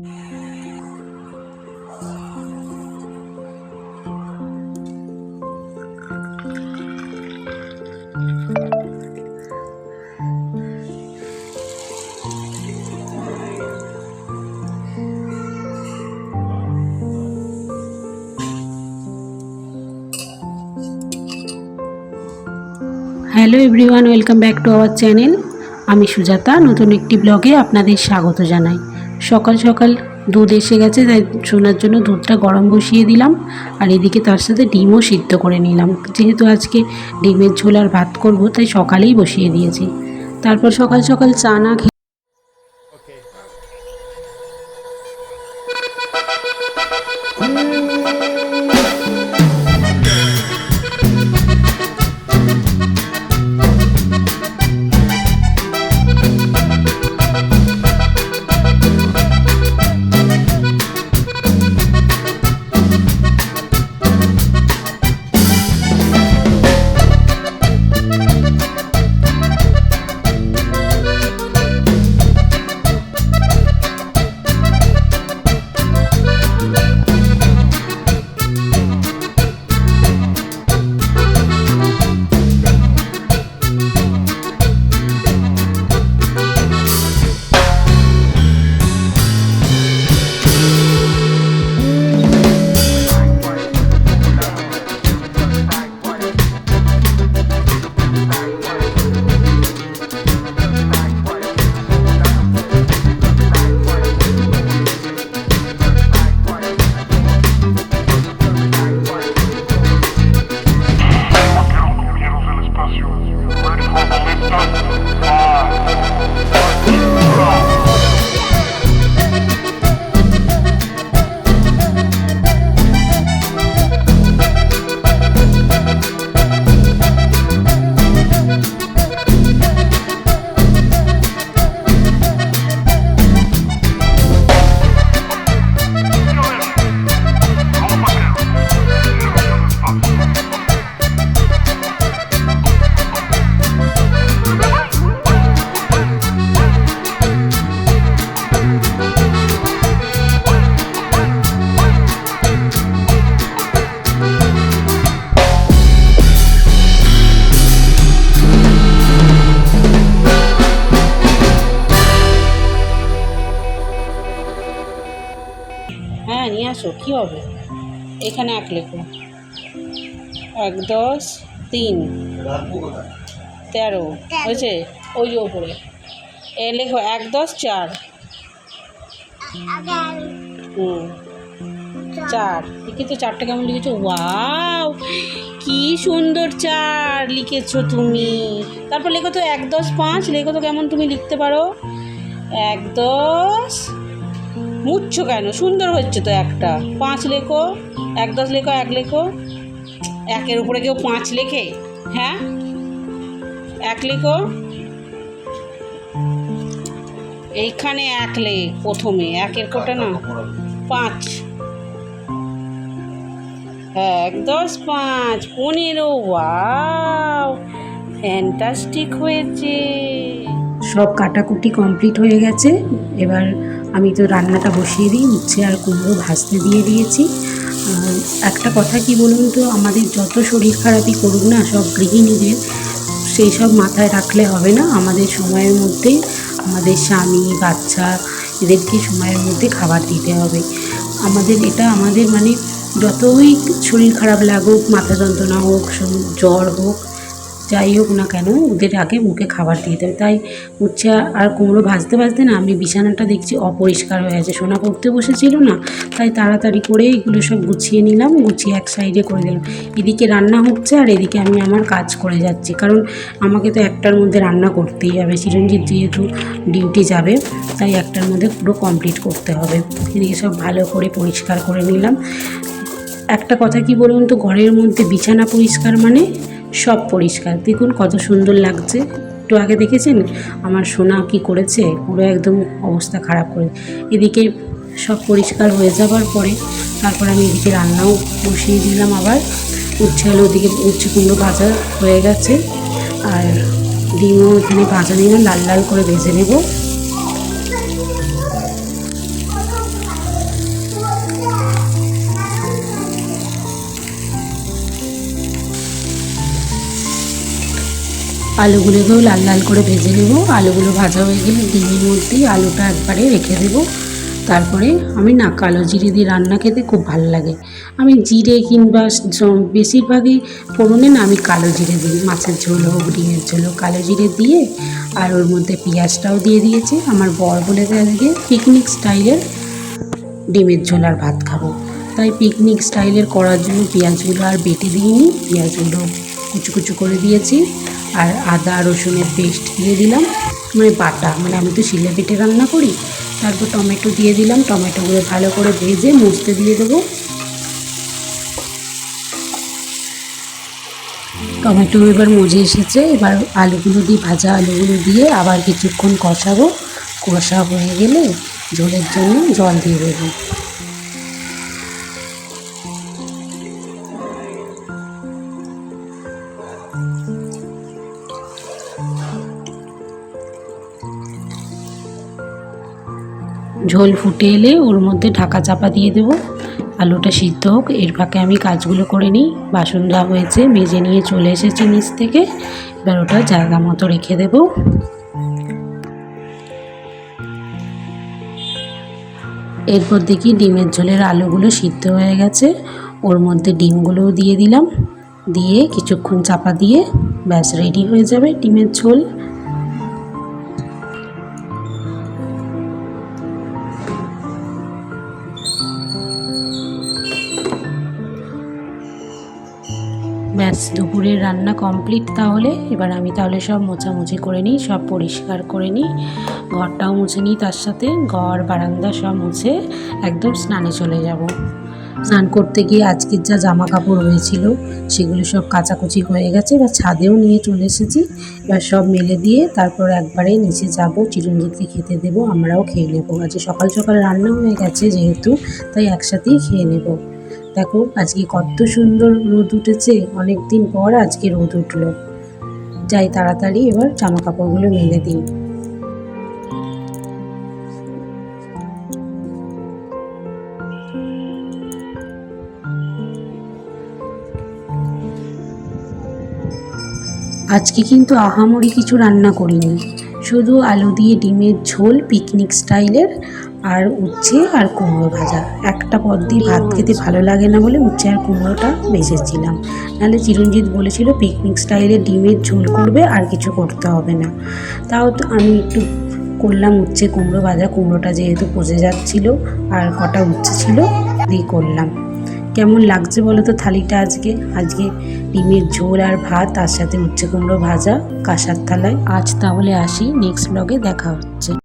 Hello everyone welcome back to our channel আমি সুজাতা, নতুন একটি ব্লগে আপনাদের স্বাগত জানাই। সকাল সকাল দুধ এসে গেছে, তাই শোনার জন্য দুধটা গরম বসিয়ে দিলাম আর এদিকে তার সাথে ডিমও সিদ্ধ করে নিলাম। যেহেতু আজকে ডিমের ঝোল আর ভাত করব, তাই সকালেই বসিয়ে দিয়েছি। তারপর সকাল সকাল চা না খেয়ে কী হবে? এখানে এক লেখো। এক দশ তিন। তেরো। হয়েছে ওই যে ওপরে। এ লেখো এক দশ চার। হুম। চার। লিখে তো চারটা কেমন লিখেছো? ওয়াও! কি সুন্দর চার লিখেছো তুমি। তারপর লেখো তো এক দশ পাঁচ। লেখো তো কেমন তুমি লিখতে পারো? এক দশ মুচ্ছ কেন? সুন্দর হচ্ছে তো একটা। পাঁচ লেখো, এক দশ লেখো, এক লেখো। একের উপরে কেউ পাঁচ লেখে? হ্যাঁ? এক লেখো। এইখানে এক লেখ প্রথমে। একের কোটা না? পাঁচ। এক দশ পাঁচ, পনেরো। ওয়াও! ফ্যান্টাস্টিক হয়েছে। সব কাটাকুটি কমপ্লিট হয়ে গেছে। এবার আমি তো রান্নাটা বসিয়ে দিই উচ্ছে আর কুমড়ো ভাজতে দিয়ে দিয়েছি। একটা কথা কি বলুন তো, আমাদের যত শরীর খারাপই করুক না, সব গৃহিণীদের সেই সব মাথায় রাখলে হবে না। আমাদের সময়ের মধ্যেই আমাদের স্বামী, বাচ্চা, এদেরকে সময়ের মধ্যে খাবার দিতে হবে। আমাদের এটা, আমাদের মানে যতই শরীর খারাপ লাগুক মাথা যন্ত্রণা হোক জ্বর হোক যাই হোক না কেন, ওদের আগে মুখে খাবার দিয়ে দেবে। তাই উচ্ছে আর কুমড়ো ভাজতে ভাজতে না, আমি বিছানাটা দেখছি অপরিষ্কার হয়ে আছে। সোনা পড়তে বসেছিল না, তাই তাড়াতাড়ি করে এগুলো সব গুছিয়ে নিলাম, গুছিয়ে এক সাইডে করে দিলাম। এদিকে রান্না হচ্ছে আর এদিকে আমি আমার কাজ করে যাচ্ছি, কারণ আমাকে তো একটার মধ্যে রান্না করতেই হবে। চিরঞ্জিত যেহেতু ডিউটি যাবে, তাই একটার মধ্যে পুরো কমপ্লিট করতে হবে। এদিকে সব ভালো করে পরিষ্কার করে নিলাম। একটা কথা কি বলুন তো, ঘরের মধ্যে বিছানা পরিষ্কার মানে? সব পরিষ্কার। দেখুন কত সুন্দর লাগছে। একটু আগে দেখেছেন? আমার সোনা কি করেছে? পুরো একদম অবস্থা খারাপ করে। এদিকে সব পরিষ্কার হয়ে যাবার পরে তারপর আমি এদিকে রান্নাও বসিয়ে দিলাম আবার। উচ্ছে হলো ওদিকে, উচ্ছে ভাজা হয়ে গেছে। আর ডিমও এখানে ভাজা নিলাম লাল লাল করে ভেজে নেব। আলুগুলোকেও লাল লাল করে ভেজে নেব। আলুগুলো ভাজা হয়ে গেলে ডিমের মধ্যেই আলুটা একবারে রেখে দেবো। তারপরে আমি না কালো জিরে দিয়ে রান্না খেতে খুব ভালো লাগে। আমি জিরে কিংবা বেশিরভাগই ফোড়নে না আমি কালো জিরে দিই। মাছের ঝোল হোক, ডিমের ঝোল হোক, কালো জিরে দিয়ে আর ওর মধ্যে পেঁয়াজটাও দিয়ে দিয়েছি। আমার বর বলেছে আজকে, পিকনিক স্টাইলের ডিমের ঝোল আর ভাত খাব। তাই পিকনিক স্টাইলের করার জন্য পেঁয়াজগুলো আর বেটে দিইনি। পেঁয়াজগুলো কুচু কুচু করে দিয়েছি। আর আদা, রসুনের পেস্ট দিয়ে দিলাম মানে বাটা মানে আমি তো শিলে বেটে রান্না করি, তারপর টমেটো দিয়ে দিলাম, টমেটোগুলো ভালো করে ভেজে মুছতে দিয়ে দেবো। টমেটো এবার মজে এসেছে, এবার আলুগুলো দিয়ে, ভাজা আলুগুলো দিয়ে আবার কিছুক্ষণ কষাবো। কষা হয়ে গেলে ঝোলের জন্য জল দিয়ে দেবো। ঝোল ফুটে এলে ওর মধ্যে ঢাকা চাপা দিয়ে দেবো। আলুটা সিদ্ধ হোক, এর ফাঁকে আমি কাজগুলো করে নিই। বাসন যা হয়েছে, মেজে নিয়ে চলে এসেছি নিচ থেকে। এবার ওটা জায়গা মতো রেখে দেবো। এরপর দেখি ডিমের ঝোলের আলুগুলো সিদ্ধ হয়ে গেছে। ওর মধ্যে ডিমগুলোও দিয়ে দিলাম। দিয়ে কিছুক্ষণ চাপা দিয়ে ব্যাস রেডি হয়ে যাবে ডিমের ঝোল। দুপুরের রান্না কমপ্লিট তাহলে এবার আমি তাহলে সব মোছামুছি করে নিই, সব পরিষ্কার করে নিই। ঘরটাও মুছে নিই, তার সাথে ঘর, বারান্দা সব মুছে একদম স্নানে চলে যাব। স্নান করতে গিয়ে আজকের যা জামা কাপড় হয়েছিল, সেগুলো সব কাচাকুচি হয়ে গেছে, এবার ছাদেও নিয়ে চলে এসেছি। এবার সব মেলে দিয়ে তারপর একবারে নিচে যাব, চিরঞ্জিতকে খেতে দেবো, আমরাও খেয়ে নেব। আজ সকাল সকাল রান্না হয়ে গেছে যেহেতু, তাই একসাথেই খেয়ে নেব। দেখো, আজকে কত সুন্দর রোদ উঠেছে। অনেক দিন পর আজকে রোদ উঠল। যাই তাড়াতাড়ি এবার জামা কাপড়গুলো মেলে দিই। আজকে কিন্তু আহামরি কিছু রান্না করিনি। শুধু আলু দিয়ে ডিমের ঝোল পিকনিক স্টাইলের আর উচ্ছে আর কুমড়ো ভাজা। একটা পদ দিয়ে ভাত খেতে ভালো লাগে না বলে উচ্ছে আর কুমড়োটা বেঁচেছিলাম নাহলে চিরঞ্জিত বলেছিল পিকনিক স্টাইলে ডিমের ঝোল করবে আর কিছু করতে হবে না। তাও তো আমি একটু করলাম উচ্ছে, কুমড়ো ভাজা। কুমড়োটা যেহেতু পচে যাচ্ছিল আর কটা উচ্ছে ছিল দিয়ে করলাম। কেমন লাগছে বলো তো থালিটা আজকে? আজকে ডিমের ঝোল আর ভাত, তার সাথে উচ্ছে, কুমড়ো ভাজা, কাঁসার থালায়। আজ তাহলে আসি নেক্সট ব্লগে দেখা হচ্ছে।